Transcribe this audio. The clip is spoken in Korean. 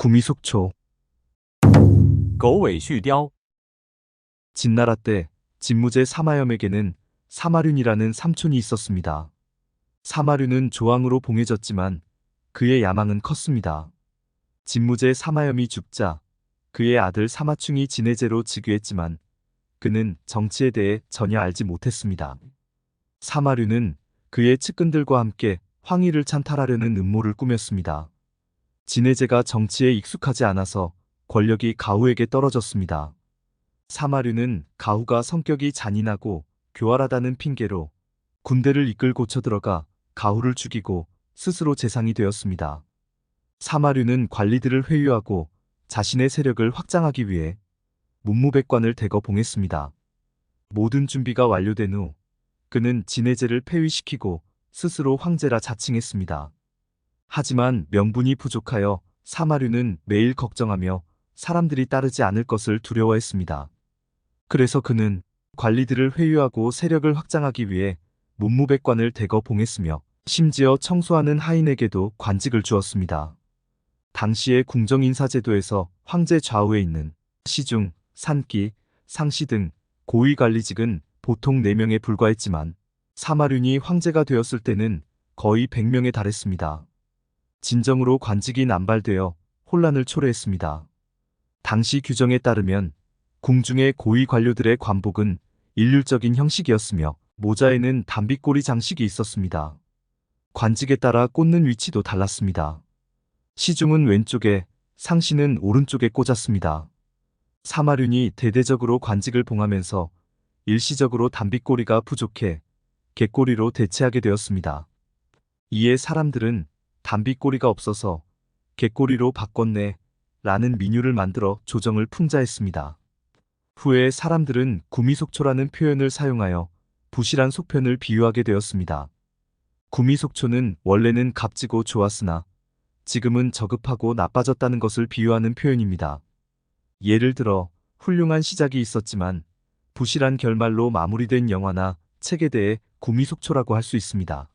구미속초 거웨이슈雕진나라 때 진무제 사마염에게는 사마륜이라는 삼촌이 있었습니다. 사마륜은 조왕으로 봉해졌지만 그의 야망은 컸습니다. 진무제 사마염이 죽자 그의 아들 사마충이 진해제로 즉위했지만 그는 정치에 대해 전혀 알지 못했습니다. 사마륜은 그의 측근들과 함께 황희를 찬탈하려는 음모를 꾸몄습니다. 진해제가 정치에 익숙하지 않아서 권력이 가후에게 떨어졌습니다. 사마류는 가후가 성격이 잔인하고 교활하다는 핑계로 군대를 이끌고 쳐들어가 가후를 죽이고 스스로 재상이 되었습니다. 사마류는 관리들을 회유하고 자신의 세력을 확장하기 위해 문무백관을 대거 봉했습니다. 모든 준비가 완료된 후 그는 진해제를 폐위시키고 스스로 황제라 자칭했습니다. 하지만 명분이 부족하여 사마류는 매일 걱정하며 사람들이 따르지 않을 것을 두려워했습니다. 그래서 그는 관리들을 회유하고 세력을 확장하기 위해 문무백관을 대거 봉했으며 심지어 청소하는 하인에게도 관직을 주었습니다. 당시의 궁정인사제도에서 황제 좌우에 있는 시중, 산기, 상시 등 고위 관리직은 보통 4명에 불과했지만 사마륜이 황제가 되었을 때는 거의 100명에 달했습니다. 진정으로 관직이 남발되어 혼란을 초래했습니다. 당시 규정에 따르면 궁중의 고위 관료들의 관복은 일률적인 형식이었으며 모자에는 담빗꼬리 장식이 있었습니다. 관직에 따라 꽂는 위치도 달랐습니다. 시중은 왼쪽에, 상시는 오른쪽에 꽂았습니다. 사마륜이 대대적으로 관직을 봉하면서 일시적으로 담빗꼬리가 부족해 갯꼬리로 대체하게 되었습니다. 이에 사람들은 담빗꼬리가 없어서 갯꼬리로 바꿨네 라는 민유를 만들어 조정을 풍자했습니다. 후에 사람들은 구미속초라는 표현을 사용하여 부실한 속편을 비유하게 되었습니다. 구미속초는 원래는 값지고 좋았으나 지금은 저급하고 나빠졌다는 것을 비유하는 표현입니다. 예를 들어 훌륭한 시작이 있었지만 부실한 결말로 마무리된 영화나 책에 대해 구미속초라고 할 수 있습니다.